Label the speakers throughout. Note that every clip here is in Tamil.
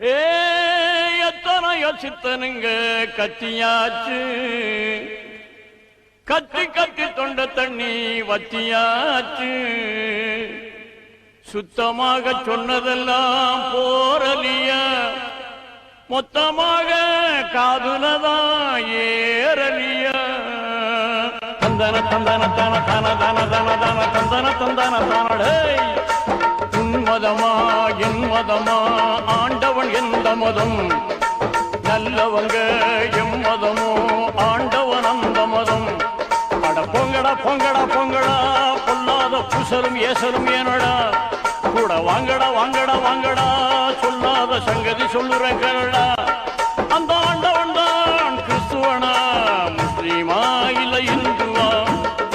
Speaker 1: ஏ எத்தனையோ சித்தனுங்க கத்தியாச்சு? கத்தி கத்தி தொண்ட தண்ணி வத்தியாச்சு. சுத்தமாக சொன்னதெல்லாம் போரலிய மொத்தமாக காதுலதான் ஏறலியா. தந்தன தந்தன தன தன தன தன தன தந்தன தந்தன தனடே உன்மதமா என் மதமா எந்த மதம் நல்லவங்க எம் மதமோ ஆண்டவன் அந்த மதம் அட பொங்கடா பொங்கடா பொங்கடா பொல்லாத புசலும் ஏசலும் ஏனடா. கூட வாங்கடா வாங்கடா வாங்கடா சொல்லாத சங்கதி சொல்லுறேன் கேளடா அந்த ஆண்டவன் தான் கிறிஸ்துவனா முஸ்லீமா இல்ல இந்துவா?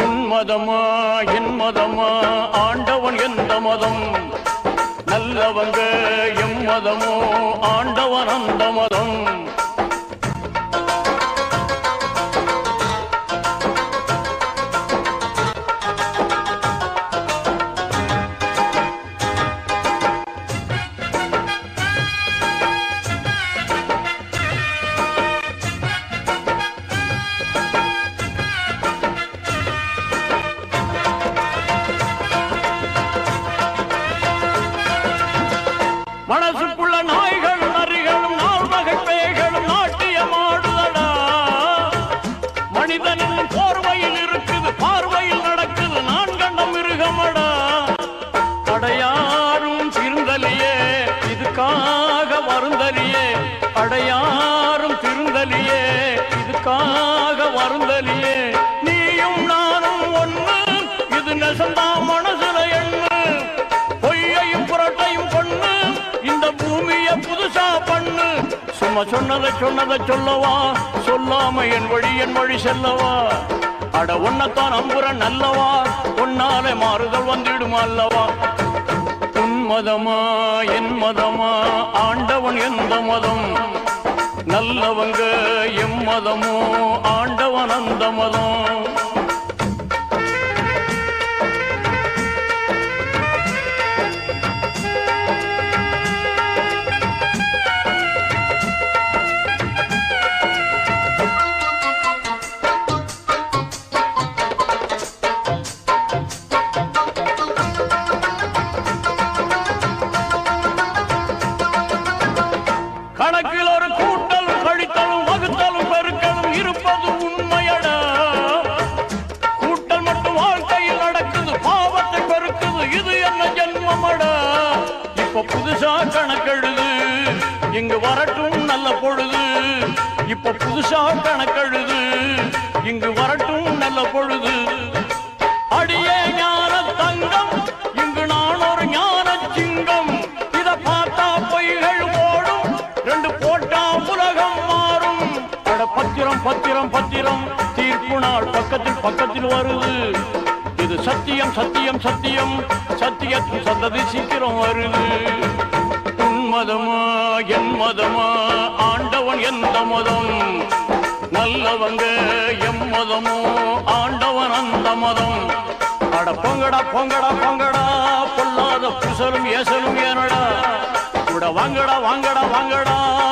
Speaker 1: உன் மதமா என் மதமா? ஆண்டவன் எந்த மதம்? நல்லவங்க எம் மதமோ ஆண்டவன் அந்த மதம். மனசுக்குள்ள நாய்கள் நரிகளும் நாள் வகை பேய்களும் நாட்டியமாடுதடா. மனிதனின் போர்வையில் இருக்குது பார்வையில் நடக்குது நான் கண்ட மிருகமடா. அடையாரும் திருந்தலியே இதுக்காக வருந்தலியே. அடையாரும் திருந்தலியே இதுக்காக வருந்தலியே. சும்மா சொன்னதை சொன்னதை சொல்லவா? சொல்லாம என் வழி என் வழி செல்லவா? அட உன்னத்தான் நம்புற நல்லவா? உன்னாலே மாறுதல் வந்துடும் அல்லவா? உன் மதமா என் மதமா? ஆண்டவன் எந்த மதம்? நல்லவங்க எம் மதமோ? ஆண்டவன் அந்த மதம்? கணக்கில் ஒரு கூட்டலும் கழித்தலும் வகுத்தலும் பெருக்கலும் இருப்பது உண்மையடா. கூட்டல் மட்டும் வாழ்க்கையில் நடக்குது பாவத்தை பெருக்குது இது என்ன ஜென்மமடா. இப்ப புதுசா கணக்கெழுது இங்கு வரட்டும் நல்ல பொழுது. இப்ப புதுசா கணக்கெழுது இங்கு வரட்டும் நல்ல பொழுது. பத்திரம் பத்திரம் பத்திரம். தீர்ப்பு நாள் பக்கத்தில் பக்கத்தில் வருது. இது சத்தியம் சத்தியம் சத்தியம். சத்தியத்தின் சந்ததி சீக்கிரம் வருது. உன் மதமா என் மதமா? ஆண்டவன் எந்த மதம்? நல்லவங்க எம் மதமோ? ஆண்டவன் அந்த மதம். அட பொங்கடா பொங்கடா பொங்கடா. பொல்லாத புசலும் ஏசலும் ஏனடா. கூட வாங்கடா வாங்கடா வாங்கடா.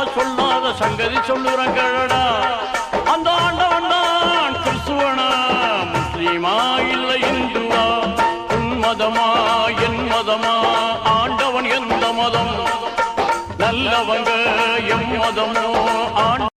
Speaker 1: சங்கதி சொல்லுறேன் கேளடா அந்த ஆண்டவன் தான் கிறிஸ்துவனா முஸ்லீமா இல்லை இந்துவா? உன் மதமா என் மதமா? ஆண்டவன் எந்த மதம்? நல்லவங்க எம் மதமோ? ஆண்ட